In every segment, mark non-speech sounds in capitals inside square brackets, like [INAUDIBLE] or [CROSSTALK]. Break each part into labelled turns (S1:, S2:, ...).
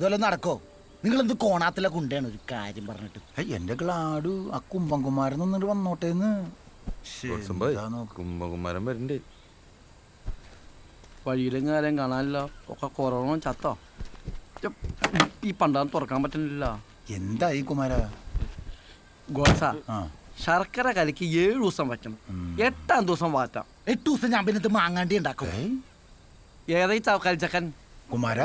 S1: ഇതുപോലെ നടക്കോ? നിങ്ങൾ എന്ത് കോണാത്തിലെ കുണ്ടയാണ് ഒരു കാര്യം പറഞ്ഞിട്ട്.
S2: ഏയ്, എന്റെ ഗ്ലാഡു ആ കുമ്പൻകുമാരൻ
S3: വാട്സപ്പായി.
S2: എന്താ നോക്ക്.
S3: കുംഭകുമാരൻ വരണ്ടേ
S4: വഴിയിലും കാര്യം കാണാനില്ല. ഒക്കെ കൊറോണ ചത്തോ? ഛെ, ഈ പണ്ടാന്ന് തുറക്കാൻ പറ്റുന്നില്ല.
S2: എന്തായി കുമാര?
S4: ഗോസ
S2: ആ.
S4: ശർക്കര കലിക്ക് ഏഴ് ദിവസം വയ്ക്കണം. എട്ടാം ദിവസം വാറ്റാം.
S1: എട്ട് ദിവസം ഞാൻ പിന്നെ ഇത് മാങ്ങാണ്ടി ഉണ്ടാക്കും.
S4: ഏതായി കലിച്ചക്കൻ
S2: കുമാര?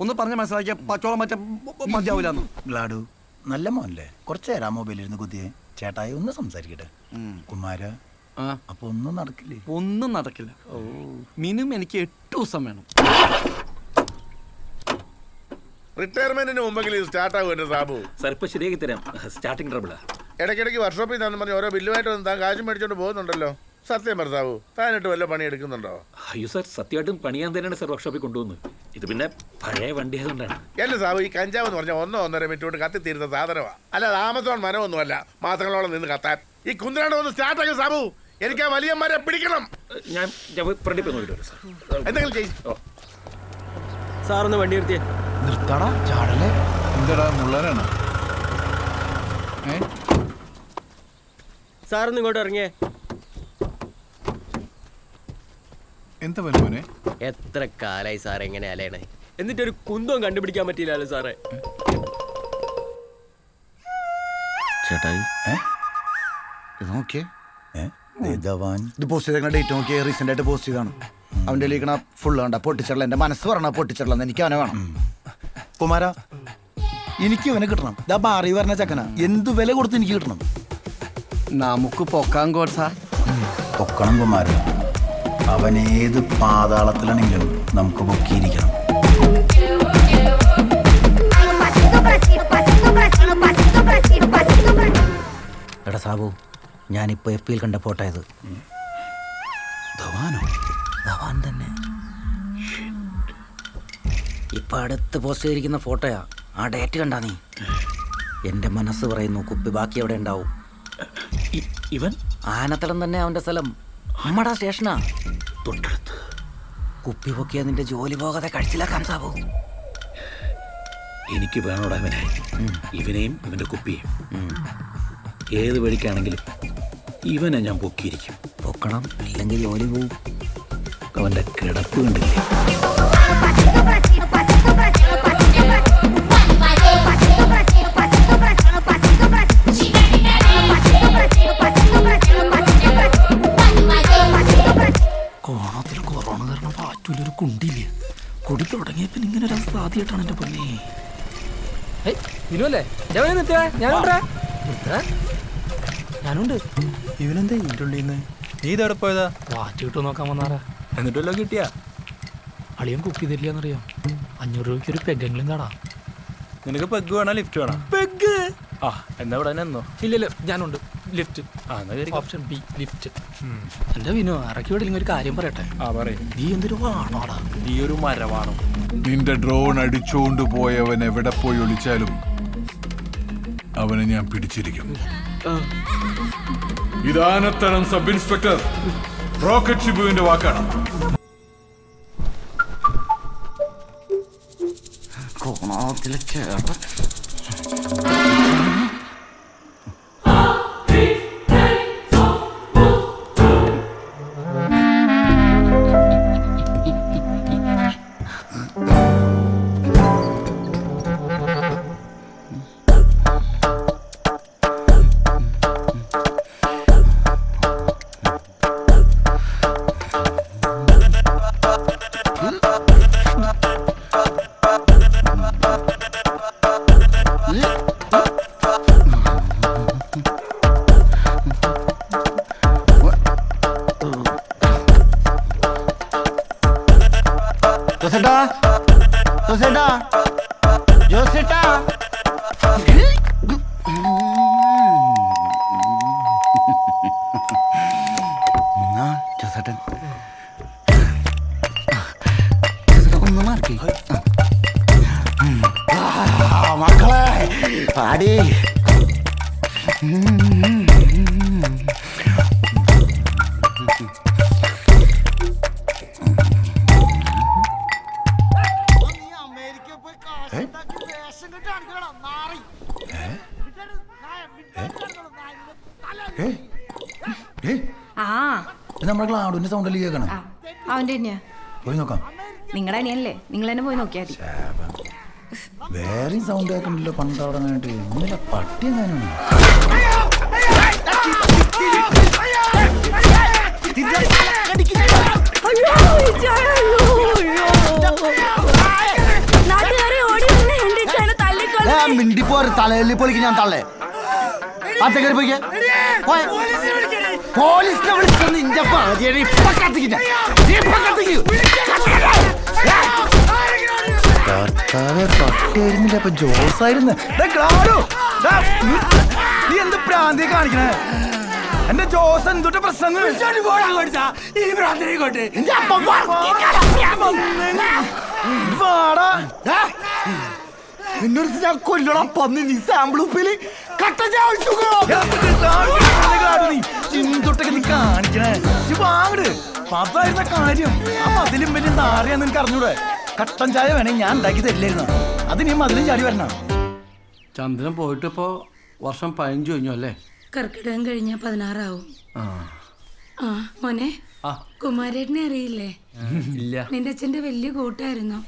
S4: ഒന്ന് പറഞ്ഞു മനസ്സിലാക്കിയ പച്ചോളം മറ്റേ മതിയാവൂലു
S2: ലാഡു നല്ല മോനല്ലേ? കുറച്ച് നേരം മൊബൈലിൽ ഇരുന്ന് കുത്തിയെ. ചേട്ടായി ഒന്ന് സംസാരിക്കട്ടെ. കുമാര
S4: ആ.
S2: അപ്പൊ ഒന്നും നടക്കില്ലേ?
S4: ഒന്നും നടക്കില്ല. മിനിമം എനിക്ക് എട്ട് ദിവസം വേണം.
S5: റിട്ടയർമെന്റിന് മുമ്പെങ്കിലും സ്റ്റാർട്ട് ആകും സാബു.
S6: സാർ ഇപ്പൊ ശരിയാക്കി തരാം. സ്റ്റാർട്ടിങ് ട്രബിളാ
S5: ഇടയ്ക്കിടയ്ക്ക് വർക്ക്ഷോപ്പിൽ നിന്ന് പറഞ്ഞ് ഓരോ ബില്ലുമായിട്ട് വന്ന് താൻ കാശും മേടിച്ചോണ്ട് പോകുന്നുണ്ടല്ലോ. സത്യം ഭർത്താവു താനിട്ട് വല്ല പണി എടുക്കുന്നുണ്ടോ
S6: അയ്യോ സാർ സത്യമായിട്ടും പണിയാൻ തന്നെയാണ് സാർ വർക്ക്ഷോപ്പിൽ കൊണ്ടുവന്നത് ഇത് പിന്നെ പഴയ വണ്ടി ആയതുകൊണ്ടാണ്
S5: അല്ല സാബു ഈ കഞ്ചാവ് എന്ന് പറഞ്ഞാൽ ഒന്നോ ഒന്നര മിനിറ്റ് കൊണ്ട് കത്തിത്തീരുന്ന സാധനമാ. അല്ലാതെ ആമസോൺ മരമൊന്നുമല്ല മാസങ്ങളോളം നിന്ന് കത്താൻ. ഈ കുന്തനാട് ഒന്ന് സ്റ്റാർട്ട് ആക്കി സാബു എനിക്ക് ആ വലിയ മരം പിടിക്കണം.
S6: ഞാൻ ഞാൻ ഫ്രണ്ടിൽ പോയി നോക്കിയിട്ട് വരാം സാർ.
S5: എന്തെങ്കിലും ചെയ്യും.
S6: ഓ.
S7: സാറൊന്ന് വണ്ടി നിർത്തിയേ.
S2: നിർത്താടാ ചാടല്ലേ?
S8: എന്താടാ മുള്ളനാണ്? ഏ?
S7: സാറൊന്ന് ഇങ്ങോട്ട് ഇറങ്ങിയേ.
S8: എന്താ വരുമോനെ
S7: എത്ര കാലായി സാറേ എങ്ങനെ അലയണേ? എന്നിട്ട് ഒരു കുന്തവും കണ്ടുപിടിക്കാൻ പറ്റിയില്ലല്ലോ സാറേ.
S1: ചേട്ടായി.
S2: ഏ?
S1: ഇത് നോക്കിയേ.
S2: ഏ? ദേ ധവാൻ
S1: ഇത് പോസ്റ്റ് ചെയ്ത ഡേറ്റ് നോക്കിയേ റീസെന്റ് ആയിട്ട് പോസ്റ്റ് ചെയ്താണ് അവന്റെ ലീക്കണ ഫുൾ കണ്ട പൊട്ടിച്ചടല. എന്റെ മനസ്സ് പറഞ്ഞ പൊട്ടിച്ചടലെന്ന്. എനിക്ക് അവനെ വേണം.
S2: കുമാര എനിക്ക് ഇവനെ കിട്ടണം. ഇതാ ബാറി പറഞ്ഞ ചക്കന. എന്ത് വില കൊടുത്ത് എനിക്ക് കിട്ടണം?
S4: നമുക്ക് പൊക്കാൻ ഗോഡ്സ
S2: പൊക്കണം കുമാര. അവൻ ഏത് പാതാളത്തിലാണെങ്കിലും നമുക്ക് പൊക്കിയിരിക്കണം.
S1: എടാ സാബു ഞാനിപ്പോ എഫ് പിയിൽ കണ്ട ഫോട്ടോ ഇത്
S2: ധവാനോ?
S1: ധവാൻ തന്നെ. ഇപ്പൊ അടുത്ത് പോസ്റ്റ് ചെയ്തിരിക്കുന്ന ഫോട്ടോയാ ആ ഡേറ്റ് കണ്ടാ നീ. എന്റെ മനസ്സ് പറയുന്നു കുപ്പി ബാക്കി എവിടെ ഉണ്ടാവും?
S6: ഇവൻ?
S1: ആനത്തടം തന്നെ അവന്റെ സ്ഥലം. നമ്മടാ സ്റ്റേഷനാ
S6: തൊട്ടടുത്ത്
S1: കുപ്പി പൊക്കിയ നിന്റെ ജോലി പോകാതെ കഴിച്ചില്ലാക്കാൻ സാബു
S6: എനിക്ക് വേണോടാ ഇവനെ ഇവനെയും ഇവന്റെ കുപ്പിയും ഏത് വഴിക്കാണെങ്കിലും ഇവനെ ഞാൻ പൊക്കിയിരിക്കും
S1: പൊക്കണം ഇല്ലെങ്കിൽ ജോലി പോവും
S6: അവന്റെ കിടപ്പ് കണ്ടില്ലേ
S4: അവസ്ഥ എന്റെ പൊന്നെ.
S7: വിനുവല്ലേ? ഞാൻ നിർത്തിയേ ഞാനുണ്ടേ.
S4: ഞാനുണ്ട്.
S8: ഇവനെന്താ നിന്ന്? നീ ഇതെവിടെ പോയതാ?
S4: വാറ്റ് കിട്ടും നോക്കാൻ വന്നാറാ
S8: എന്നിട്ടല്ലോ കിട്ടിയാ?
S4: അളിയൻ കുക്ക് ചെയ്തില്ലാന്നറിയാം അഞ്ഞൂറ് രൂപയ്ക്ക് ഒരു പെഗ്ഗെങ്കിലും കാണാം
S8: നിനക്ക് പെഗ് വേണോ? ലിഫ്റ്റ് വേണോ?
S4: പെഗ്
S8: ആ എന്നാ ഇവിടെ തന്നെ എന്നോ
S4: ഇല്ലില്ല ഞാനുണ്ട്. ലിഫ്റ്റ്
S8: ആ എന്നാ കയറി
S4: ഓപ്ഷൻ ബി ലിഫ്റ്റ് എന്റെ വിനു ഇറക്കി വിടില്ലെങ്കിൽ ഒരു കാര്യം പറയട്ടെ?
S8: ആ പറയും.
S4: നീ എന്തൊരു വാണോടാ?
S8: നീ ഒരു മരവാണോ?
S9: നിന്റെ ഡ്രോൺ അടിച്ചുകൊണ്ട് പോയവൻ എവിടെ പോയി ഒളിച്ചാലും അവനെ ഞാൻ പിടിച്ചിരിക്കും. ഇതാനത്തരം സബ് ഇൻസ്പെക്ടർ റോക്കറ്റ് ഷിബുവിന്റെ വാക്കാണ്.
S1: കോണത്തിലെ ചേട്ട ജോസേട്ടാ ജോസേട്ടാ ജോസേട്ടാ എന്നാ, ജോസേട്ടൻ ജോസേട്ടൻ ഒന്ന് മാർക്ക് മക്കളെ പാടി
S3: ആ.
S2: നമ്മുടെ ക്ലാവുഡിന്റെ സൗണ്ട് അല്ലേ കേൾക്കണം?
S3: ആ, അവന്റെ തന്നെയാ.
S2: പോയി നോക്കാം.
S3: നിങ്ങളുടെ അനിയനല്ലേ? നിങ്ങൾ തന്നെ പോയി നോക്കിയാൽ
S2: വേറെയും സൗണ്ട് കേൾക്കണ്ടല്ലോ പണ്ടവിടെ അങ്ങോട്ട് ഇന്നലെ പട്ടി എങ്ങനെയാണ്
S3: നാട്ടുകാരെ തല്ലിക്കൊള്ളു
S2: മിണ്ടിപ്പോറ് തലയിൽ പൊളിക്ക് ഞാൻ തള്ളേ. അത്തേക്കറി പോയിക്കേ. പോയെ. പോലീസിനെ വിളിച്ചത് നിന്റെ പാതിയാണ് ഇപ്പൊ കത്തിക്കില്ല ഇപ്പൊ കത്തിക്കൂ. കർത്താവെ പട്ടിയായിരുന്നില്ല അപ്പൊ ജോസായിരുന്നു. ദേ ഗ്ലാഡു, ദാ, നീ എന്ത് പ്രാന്തി കാണിക്കണേ? എന്റെ ജോസ് എന്തുട്ട് പ്രശ്നം വാടാ. നിന്നൊരു ഞാൻ കൊല്ലണം പന്നി നീ സാമ്പിൾ ഉപ്പിൽ കട്ട കാണിക്കണേ. വാങ്ങട് അതായിരുന്ന കാര്യം. ആ മതിലും വലിയ നാറിയാന്ന് നിനക്ക് അറിഞ്ഞൂടെ? കട്ടൻ ചായ വേണേ ഞാൻ ഉണ്ടാക്കി തരില്ലായിരുന്നു? അത് നീ മതിലും ചാടി വരണം?
S4: ചന്ദ്രൻ പോയിട്ട് ഇപ്പോ വർഷം പതിനഞ്ചു കഴിഞ്ഞു അല്ലേ?
S3: കർക്കിടകം കഴിഞ്ഞ പതിനാറാവും.
S4: ആ.
S3: ആ മോനെ
S4: ആ.
S3: കുമാരേട്ടനെ അറിയില്ലേ?
S4: ഇല്ല.
S3: നിന്റെ അച്ഛന്റെ വലിയ കൂട്ടായിരുന്നു.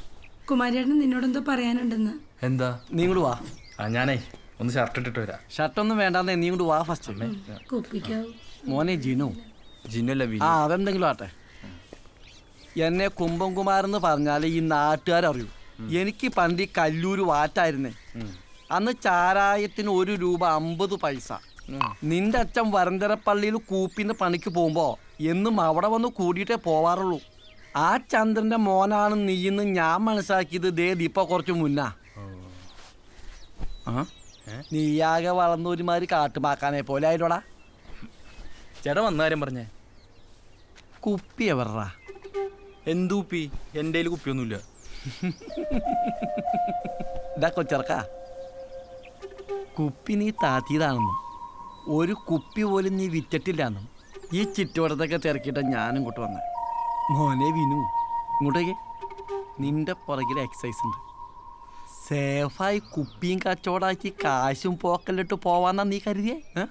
S3: കുമാരേട്ടൻ നിന്നോടെന്തോ പറയാനുണ്ടെന്ന്.
S8: എന്താ?
S4: നീ ഇങ്ങോട്ട് വാ.
S8: ആ ഞാനേ ഒന്ന് ഷർട്ട് ഇട്ടിട്ട് വരാം.
S4: ഷർട്ടൊന്നും വേണ്ടാന്നേ നീ ഇങ്ങോട്ട് വാ ഫസ്റ്റ് മോനെ ജിനു.
S8: ജിന്നല്ല അല്ല
S4: ആ അതെന്തെങ്കിലും ആട്ടെ. എന്നെ കുംഭം കുമാരെന്ന് പറഞ്ഞാൽ ഈ നാട്ടുകാരറിയൂ. എനിക്ക് പണ്ട് ഈ കല്ലൂര് വാറ്റായിരുന്നേ. അന്ന് ചാരായത്തിന് ഒരു രൂപ അമ്പത് പൈസ. നിന്റെ അച്ഛൻ വരന്തരപ്പള്ളിയിൽ കൂപ്പിന്റെ പണിക്ക് പോകുമ്പോ എന്നും അവിടെ വന്ന് കൂടിയിട്ടേ പോവാറുള്ളൂ. ആ ചന്ദ്രന്റെ മോനാണ് നീയെന്ന് ഞാൻ മനസ്സിലാക്കിയത് ദേ ദീപ കുറച്ച് മുന്നാ. നീയാകെ വളർന്ന ഒരുമാതിരി കാട്ടുമാക്കാനെ പോലെ ആയില്ലോടാ.
S8: ചേട്ടാ വന്ന കാര്യം പറഞ്ഞേ.
S4: കുപ്പി എവറാ
S8: എന്ത് കുപ്പി? എന്റെ കയ്യിൽ കുപ്പിയൊന്നുമില്ല.
S4: ഇതാ കൊച്ചിറക്ക കുപ്പി നീ താത്തിയതാണെന്നും ഒരു കുപ്പി പോലും നീ വിറ്റിട്ടില്ലാന്നും ഈ ചുറ്റുവട്ടത്തൊക്കെ തിരക്കിയിട്ട് ഞാനും ഇങ്ങോട്ട് വന്നേ. മോനെ വിനു ഇങ്ങോട്ടേക്ക്. നിന്റെ പുറകിൽ എക്സസൈസ് ഉണ്ട്. സേഫായി കുപ്പിയും കച്ചവടാക്കി കാശും പോക്കലിട്ട് പോവാന്നാ നീ കരുതിയേ?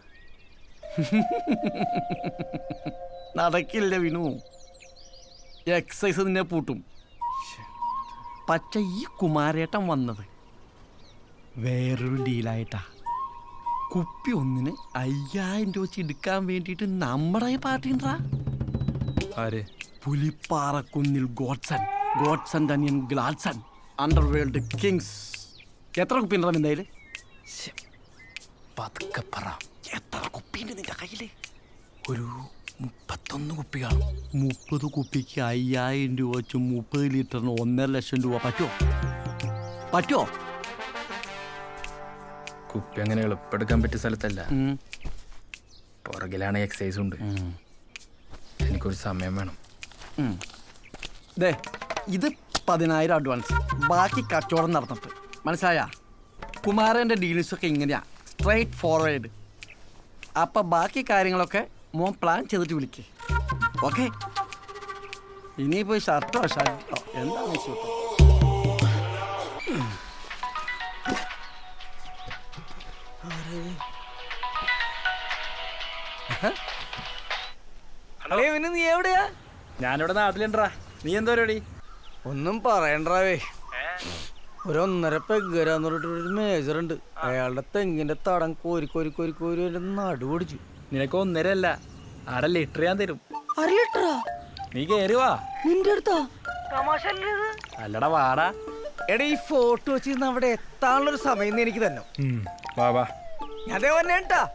S4: നടക്കില്ല വിനു. എക്സസൈസ് നിന്നെ പൂട്ടും. പക്ഷെ ഈ കുമാരേട്ടൻ വന്നത് വേറൊരു ഡീലായിട്ടാ. കുപ്പി ഒന്നിന് അയ്യായിരം രൂപ വെച്ച് എടുക്കാൻ വേണ്ടിയിട്ട് നമ്മുടെ പാർട്ടിണ്ടാ
S8: ആര്?
S4: പുലിപ്പാറക്കുന്നിൽ ഗോഡ്സൺ. ഗോഡ്സൺ തനിയൻ ഗ്ലാഡ്സൺ. അണ്ടർ വേൾഡ് കിങ്സ് എത്ര കുപ്പി ഉണ്ടാ നിന്റെ കയ്യിൽ?
S8: പതുക്കെ പറ.
S4: എത്ര കുപ്പിയുണ്ട് നിന്റെ കയ്യിൽ?
S8: ഒരു മുപ്പത്തൊന്ന് കുപ്പി കാണും
S4: മുപ്പത് കുപ്പിക്ക് അയ്യായിരം രൂപ വെച്ച് മുപ്പത് ലിറ്ററിന് ഒന്നര ലക്ഷം രൂപ പറ്റുമോ പറ്റുമോ
S8: കുപ്പി അങ്ങനെ എളുപ്പെടുക്കാൻ പറ്റിയ സ്ഥലത്തല്ല. പുറകിലാണ് എക്സസൈസ് ഉണ്ട്. എനിക്കൊരു സമയം വേണം.
S4: ദേ ഇത് പതിനായിരം അഡ്വാൻസ് ബാക്കി കച്ചവടം നടന്നിട്ട്. മനസ്സിലായ? കുമാരന്റെ ഡീലിങ്സൊക്കെ ഇങ്ങനെയാ. സ്ട്രൈറ്റ് ഫോർവേഡ് അപ്പം ബാക്കി കാര്യങ്ങളൊക്കെ മോൻ പ്ലാൻ ചെയ്തിട്ട് വിളിക്കേ. ഓക്കെ ഇനിയിപ്പോൾ ഷർട്ടോ ഷർട്ടോ എന്താണ് ഷർട്ടോ
S7: നീ എവിടെയാ?
S8: ഞാനിവിടെ നാട്ടിലുണ്ടാ. നീ എന്താ പരിപാടി
S7: ഒന്നും പറയണ്ടാവേ. ഒരു ഒന്നര പെഗ്ഗരാന്ന് പറഞ്ഞിട്ട് ഒരു മേജർ ഉണ്ട്. അയാളുടെ തെങ്ങിന്റെ തടം കോരി കോരി കോരി കോരി എന്റെ നടു പിടിച്ചു.
S8: നിനക്ക് ഒന്നര അല്ല അര ലിറ്റർ ഞാൻ തരും.
S7: അര ലിറ്ററാ?
S8: നീ കേറി വാ.
S7: നിന്റെ അടുത്താ?
S8: അല്ലടാ വാടാ.
S7: എടാ ഈ ഫോട്ടോ വെച്ചിരുന്ന് അവിടെ എത്താനുള്ള ഒരു സമയം നീ എനിക്ക് തന്നെ.
S8: വാ വാ.
S7: ഞാൻ അതേ കേട്ടാ.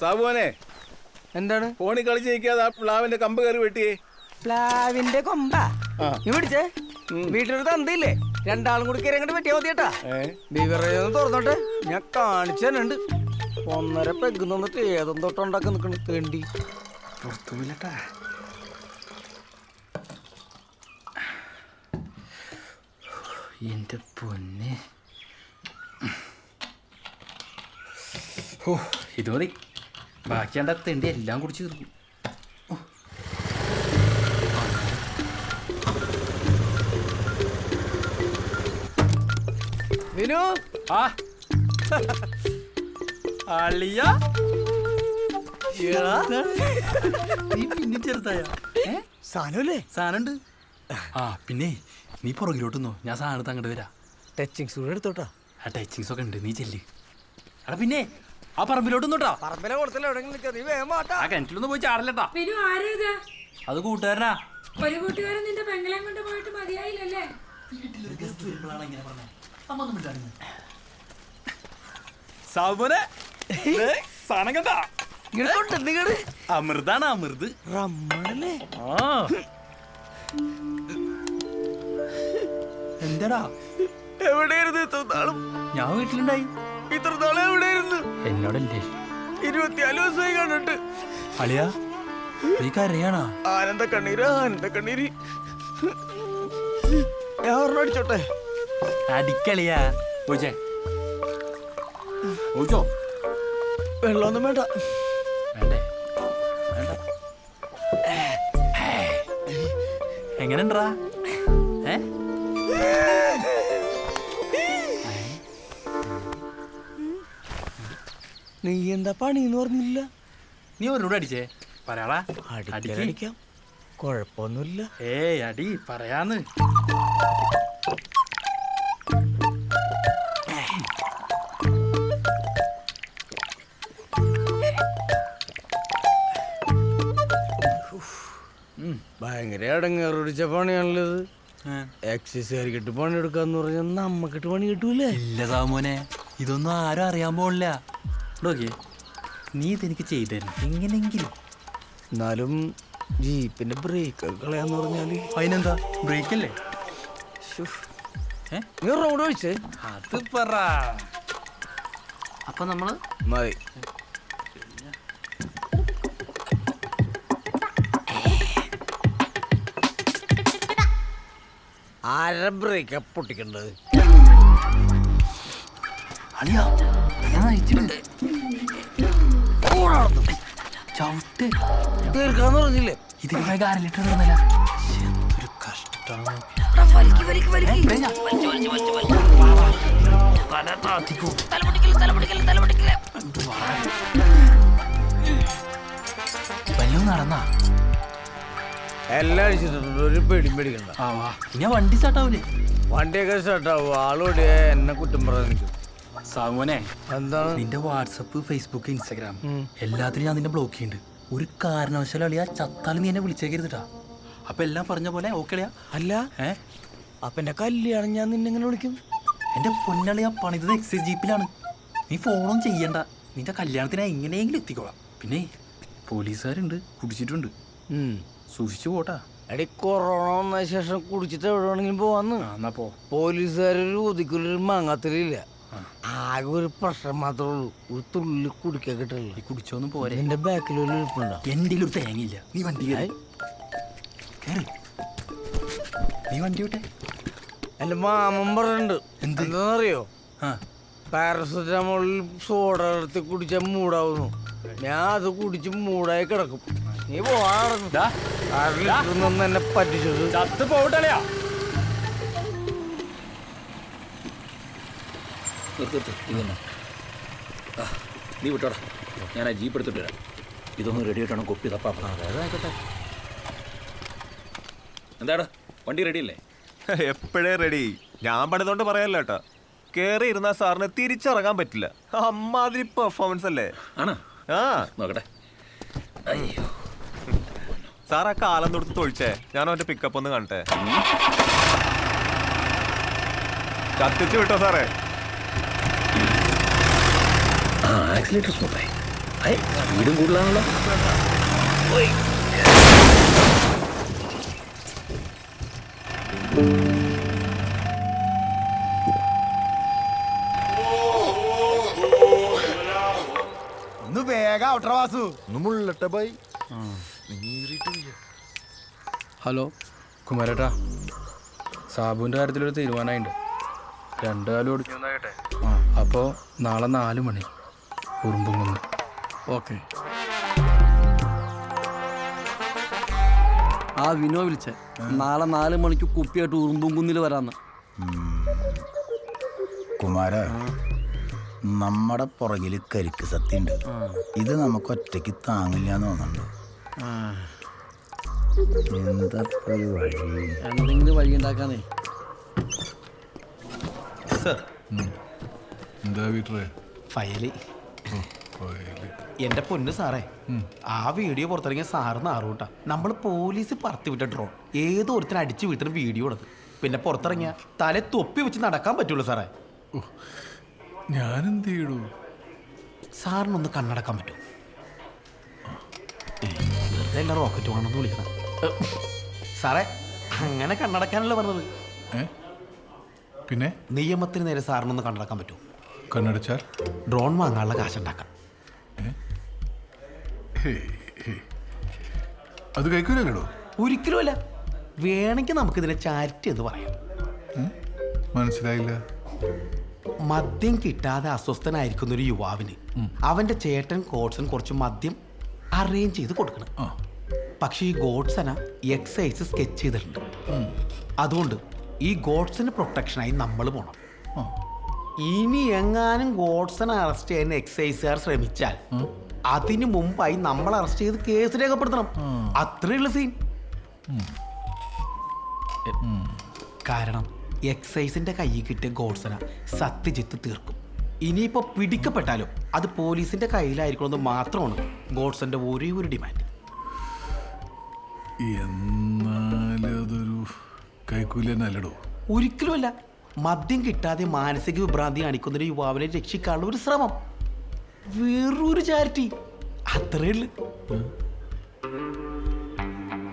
S5: സാബുവനെ
S7: എന്താണ്?
S5: ഫോണിൽ കളിച്ച് നിൽക്കാതെ ആ പ്ലാവിന്റെ കമ്പ് കയറി വെട്ടിയേ.
S7: പ്ലാവിന്റെ കൊമ്പ. നീ പിടിച്ചേ. വീട്ടിലൊരു തന്തയില്ലേ? രണ്ടാളും കൂടി കയറി അങ്ങോട്ട് പറ്റിയാ മതിയേട്ടാ. ബിവറേജൊന്നും തുറന്നോട്ടെ. ഞാൻ കാണിച്ചു തന്നുണ്ട് ഒന്നര പെഗ് നിന്നിട്ട് ഏതും തൊട്ടുണ്ടാക്കി നിൽക്കണ തേണ്ടി.
S5: പുറത്തുമില്ലട്ടാ
S8: എന്റെ പൊന്നെ. ഓ ഇത് മതി. ബാക്കി എന്റെ തെണ്ടി എല്ലാം കുടിച്ച് തീർക്കും.
S7: വിനു.
S8: ആ. [LAUGHS] അളിയ. നീ പിന്നെ ചെറുതായ.
S7: സാധനമല്ലേ
S8: സാധനമുണ്ട് ആ പിന്നെ നീ പുറകിലോട്ടുന്നോ ഞാൻ സാധനത്ത് അങ്ങോട്ട് വരാം.
S7: ടച്ചിങ് സൂട് എടുത്തോട്ടാ.
S8: ആ ടച്ചിങ്സ് ഒക്കെ ഉണ്ട്. നീ ചെല്ല്. എടാ പിന്നെ ആ പറമ്പിലോട്ടൊന്നുട്ടാ
S7: പറമ്പിലെ കൊടുത്തല്ലോ എവിടെയെങ്കിലും നിൽക്കുക നീ വേഗം മാട്ടാ
S8: ആ കിണറ്റിലൊന്നും പോയി ചാടലട്ടാ
S3: വിനു ആരേതാ
S8: അത് കൂട്ടുകാരനാ.
S3: ഒരു കൂട്ടുകാരൻ നിന്റെ പെങ്ങളെ കൊണ്ട് പോയിട്ട് മതിയായില്ലല്ലേ?
S8: സാബുനെ സാധനം കണ്ടാ?
S7: ഇങ്ങോട്ട് നിങ്ങട്
S8: അമൃതാണ് അമൃത്.
S7: റമ്മണല്ലേ?
S8: എന്താടാ?
S7: എവിടെയായിരുന്നു ഇത്ര നാളും?
S8: ഞാൻ വീട്ടിലുണ്ടായി.
S7: ഇത്ര നാളും എവിടെയായിരുന്നു?
S8: എന്നോടല്ലേ?
S7: ഇരുപത്തിനാല് ദിവസമായി കണ്ടിട്ട്.
S8: അളിയാ നീ കരയാണാ?
S7: ആനന്ദ കണ്ണീര് ആനന്ദ കണ്ണീര്. ഞാൻ ഓർമ്മ അടിച്ചോട്ടെ?
S8: അടിക്കളിയാ. ഓച്ചേ ഓച്ചോ
S7: വെള്ളമൊന്നും വേണ്ട.
S8: വേണ്ടേ? വേണ്ട. എങ്ങനെണ്ടാ ഏ?
S7: നീ എന്താ പണിന്ന് പറഞ്ഞില്ല?
S8: നീ ഒരോട് അടിച്ചേ.
S7: അടിക്കാൻ അടിക്കാം. കുഴപ്പമൊന്നുമില്ല.
S8: ഏയ് അടി പറയാന്ന്.
S7: അടങ്ങേറ് പിടിച്ച പണിയാണല്ലത് പണി പണിയെടുക്കാന്ന് പറഞ്ഞാൽ നമ്മക്കിട്ട് പണി കിട്ടൂലേ?
S8: ഇല്ല സാമോനെ ഇതൊന്നും ആരും അറിയാൻ പോണില്ല. നോക്കിയേ നീ ഇതെനിക്ക് ചെയ്തു തരണം എങ്ങനെങ്കിലും
S7: എന്നാലും ജീപ്പിന്റെ ബ്രേക്ക് കളയാന്ന് പറഞ്ഞാൽ.
S8: അതിനെന്താ ബ്രേക്ക് അല്ലേ?
S7: നീ റോഡ് ഒഴിച്ചേ.
S8: അത് പറ. അപ്പൊ നമ്മൾ
S7: മതി. അര ബ്രേക്കാ പൊട്ടിക്കേണ്ടത് തീർക്കാന്ന് പറഞ്ഞില്ലേ?
S8: ഇതിന് വേഗം അര ലിറ്റർ തീർന്നില്ല എന്തൊരു കഷ്ടം. തല താത്തിക്കോ. വല്ലതും നടന്നാ?
S7: എല്ലാം അടിച്ചിട്ടുണ്ട് ഒരു പേടിയും പേടിക്കണ്ട.
S8: ആ വാ ഞാൻ വണ്ടി സ്റ്റാർട്ടാവൂലേ
S7: വണ്ടിയൊക്കെ സ്റ്റാർട്ടാവും ആളോടിയ എന്നെ കുറ്റം പറയാൻ നിൽക്കും
S8: സാമോനെ
S7: എന്താണ്?
S8: നിന്റെ വാട്സപ്പ് ഫേസ്ബുക്ക് ഇൻസ്റ്റാഗ്രാം എല്ലാത്തിനും ഞാൻ നിന്നെ ബ്ലോക്ക് ചെയ്യുന്നുണ്ട് ഒരു കാരണവശാലും അളിയാ ചത്താലും നീ എന്നെ വിളിച്ചേക്കരുതട്ടാ. അപ്പൊ എല്ലാം പറഞ്ഞ പോലെ ഓക്കെ അളിയാ.
S7: അല്ല
S8: ഏ?
S7: അപ്പൊ എന്റെ കല്യാണം ഞാൻ നിന്നെ എങ്ങനെ വിളിക്കും?
S8: എന്റെ പൊന്നളിയാ പണിതത് എക്സൈസ് ജീപ്പിലാണ് നീ ഫോണൊന്നും ചെയ്യണ്ട. നിന്റെ കല്യാണത്തിന് എങ്ങനെയെങ്കിലും എത്തിക്കോളാം. പിന്നെ പോലീസുകാരുണ്ട് കുടിച്ചിട്ടുണ്ട്.
S7: ഉം.
S8: സൂക്ഷിച്ചു പോട്ടാ.
S7: എടി കൊറോണ വന്ന ശേഷം കുടിച്ചിട്ട് എവിടെ വേണമെങ്കിലും പോവാന്ന്
S8: എന്നാ പോ.
S7: പോലീസുകാരൊരു ഒതുക്കൊരു മാങ്ങാത്തലില്ല. ആകെ ഒരു പ്രശ്നം മാത്രമേ ഉള്ളൂ. ഒരു തുള്ളി കുടിക്കാൻ കിട്ടില്ല
S8: ഈ കുടിച്ചോന്നും പോരെ.
S7: എന്റെ ബാക്കിൽ ഒരു ഇരിപ്പുണ്ടോ?
S8: എന്റെ ഒരു തേങ്ങയില്ല. നീ വണ്ടി നീ വണ്ടി വിട്ടെ.
S7: എന്റെ മാമൻ പറഞ്ഞിട്ടുണ്ട്.
S8: എന്ത്?
S7: എന്താണെന്നറിയോ
S8: ആ.
S7: പാരസെറ്റമോളിൽ സോഡ എടുത്ത് കുടിച്ചാൽ മൂടാവുന്നു. ഞാൻ അത് കുടിച്ച് മൂടായി കിടക്കും. നീ പോവാറുന്നു എന്നെ പറ്റിച്ചത്.
S8: ചത്ത്
S6: നിർത്ത് നീ വിട്ടോടാ. ഞാൻ ആ ജീപ്പ് എടുത്തിട്ട് വരാം. ഇതൊന്നും റെഡി ആയിട്ടാണ് കൊപ്പി തപ്പാ എന്താടാ? വണ്ടി റെഡി അല്ലേ
S10: എപ്പോഴേ റെഡി ഞാൻ പണിതുകൊണ്ട് പറയാല്ലോ കേട്ടോ. കേറി ഇരുന്ന സാറിന് തിരിച്ചിറങ്ങാൻ പറ്റില്ല. അമ്മാതിരി പെർഫോമൻസ് അല്ലേ?
S6: ആണോ?
S10: ആ.
S6: നോക്കട്ടെ. അയ്യോ.
S10: സാർ ആ കാലം തൊടുത്ത് തൊഴിച്ചേ. ഞാൻ അവന്റെ പിക്കപ്പ് ഒന്ന് കാണട്ടെ. കത്തിച്ചു വിട്ടോ സാറേ.
S6: ആ ആക്സിലേറ്റർ സ്മൂത്തായി അയ് സ്പീഡും കൂടുതലാണല്ലോ.
S2: ഒന്ന് വേഗം ഔട്ടർ വാസു.
S8: ഹലോ? കുമാരേട്ടാ സാബുവിന്റെ കാര്യത്തിലൊരു തീരുമാനമായിട്ടുണ്ട് രണ്ട് കാലം ഓടിച്ചു ആ അപ്പോൾ നാളെ നാല് മണി. ഉറുമ്പുങ്ങുന്ന്
S4: ഓക്കെ. ആ വിനോ വിളിച്ചേ. നാളെ നാല് മണിക്ക് കുപ്പിയായിട്ട് ഉറുമ്പും കുന്നിൽ വരാന്ന്.
S2: കുമാര നമ്മുടെ പുറകിൽ കരിക്ക് സത്യണ്ട് ഇത് നമുക്ക് ഒറ്റയ്ക്ക് താങ്ങില്ല എന്ന് തോന്നുന്നുണ്ട്. എന്താ വഴി
S4: എന്തെങ്കിലും വഴി ഉണ്ടാക്കാന്നേ
S11: സർ.
S9: എന്താ വീട്ടറെ
S11: ഫയൽ. എന്റെ പൊന്ന് സാറേ ആ വീഡിയോ പുറത്തിറങ്ങിയ സാറ് നാറൂട്ടാ നമ്മൾ പോലീസ് പറത്തി വിട്ട ഡ്രോൺ. ഏതോ ഒരുത്തിന് അടിച്ചു വീട്ടിന് വീഡിയോ എടുത്ത് പിന്നെ പുറത്തിറങ്ങിയ തല തൊപ്പി വെച്ച് നടക്കാൻ പറ്റുള്ളൂ സാറേ.
S9: ഞാൻ എന്ത് ചെയ്യടൂ
S11: സാറിനൊന്ന് കണ്ണടക്കാൻ പറ്റും. വെറുതെ അല്ല റോക്കറ്റ് വേണമെന്ന് വിളിക്കണം. സാറേ അങ്ങനെ കണ്ണടക്കാനല്ല പറഞ്ഞത്.
S9: ഏ? പിന്നെ?
S11: നിയമത്തിന് നേരെ സാറിനൊന്ന് കണ്ണടക്കാൻ പറ്റും.
S9: കണ്ണടച്ചാൽ?
S11: ഡ്രോൺ വാങ്ങാനുള്ള കാശുണ്ടാക്കാം.
S9: Hey, hey. അത് കഴിക്കൂലല്ലോ
S11: ഒരിക്കലുമല്ല. വേണമെങ്കിൽ നമുക്കിതിനെ ചാരിറ്റി എന്ന് പറയാം.
S9: മനസ്സിലായില്ല.
S11: മദ്യം കിട്ടാതെ അസ്വസ്ഥനായിരിക്കുന്ന ഒരു യുവാവിന് അവന്റെ ചേട്ടൻ കോഴ്സൺ കുറച്ച് മദ്യം അറേഞ്ച് ചെയ്ത് കൊടുക്കണം.
S9: ആ.
S11: പക്ഷെ ഈ ഗോഡ്സന എക്സൈസ് സ്കെച്ച് ചെയ്തിട്ടുണ്ട്. അതുകൊണ്ട് ഈ ഗോഡ്സിന് പ്രൊട്ടക്ഷനായി നമ്മൾ പോണം. ഇനി എങ്ങാനും ഗോഡ്സനെ അറസ്റ്റ് ചെയ്യാൻ എക്സൈസുകാർ ശ്രമിച്ചാൽ അതിനു മുമ്പായി നമ്മൾ അറസ്റ്റ് ചെയ്ത് കേസ് രേഖപ്പെടുത്തണം. അത്രയുള്ള സീൻ കാരണം എക്സൈസിന്റെ കയ്യിൽ കിട്ടിയ ഗോഡ്സന സത്യജിത്ത് തീർക്കും. ഇനിയിപ്പോ പിടിക്കപ്പെട്ടാലും അത് പോലീസിന്റെ കയ്യിലായിരിക്കണമെന്ന് മാത്രമാണ് ഗോഡ്സന്റെ ഒരേ ഒരു ഡിമാൻഡ്
S9: എന്നാലും അതൊരു കൈക്കൂലന്നല്ലടോ
S11: ഒരിക്കലുമല്ല. മദ്യം കിട്ടാതെ മാനസിക വിഭ്രാന്തി കാണിക്കുന്ന ഒരു യുവാവിനെ രക്ഷിക്കാനുള്ള ഒരു ശ്രമം. വേറൊരു ചാരിറ്റി. അത്രേ ഉള്ളു.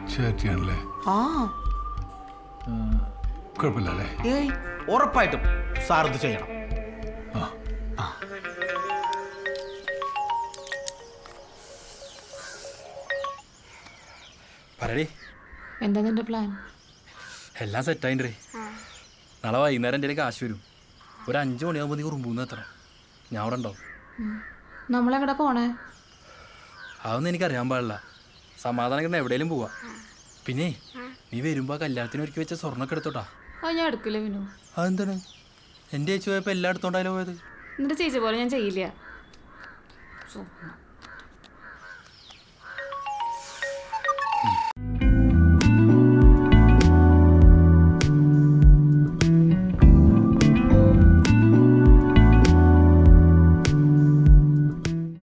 S9: ചാറ്റിയാണല്ലേ
S11: ആ.
S9: കുഴപ്പമില്ല അല്ലേ
S11: ഏയ് ഉറപ്പായിട്ടും. സാർ ഇത് ചെയ്യണം.
S8: പറയടേ.
S12: എന്താ നിന്റെ പ്ലാൻ
S8: എല്ലാം സെറ്റായിട്ടേ നാളെ വൈകുന്നേരം എന്റെ കാശ് വരും. ഒരു അഞ്ച് മണിയാകുമ്പോൾ നീ ഉറുമ്പൂന്ന് എത്ര ഞാൻ അവിടെ ഉണ്ടാവും.
S12: നമ്മളെങ്ങടെ പോണേ?
S8: അതൊന്നും എനിക്കറിയാൻ പാടില്ല. സമാധാനം കിട്ടുന്ന എവിടെയെങ്കിലും പോവാ. പിന്നെ നീ വരുമ്പോൾ കല്യാണത്തിന് ഒരുക്കി വെച്ച സ്വർണൊക്കെ എടുത്തോട്ടാ.
S12: അത് ഞാൻ എടുക്കില്ല വിനു.
S8: അതെന്താണ്? എന്റെ ചേച്ചി പോയപ്പോൾ എല്ലാം എടുത്തോണ്ടായാലും പോയത്?
S12: നിന്റെ ചേച്ചി പോലെ ഞാൻ ചെയ്യില്ല. സ്വപ്നം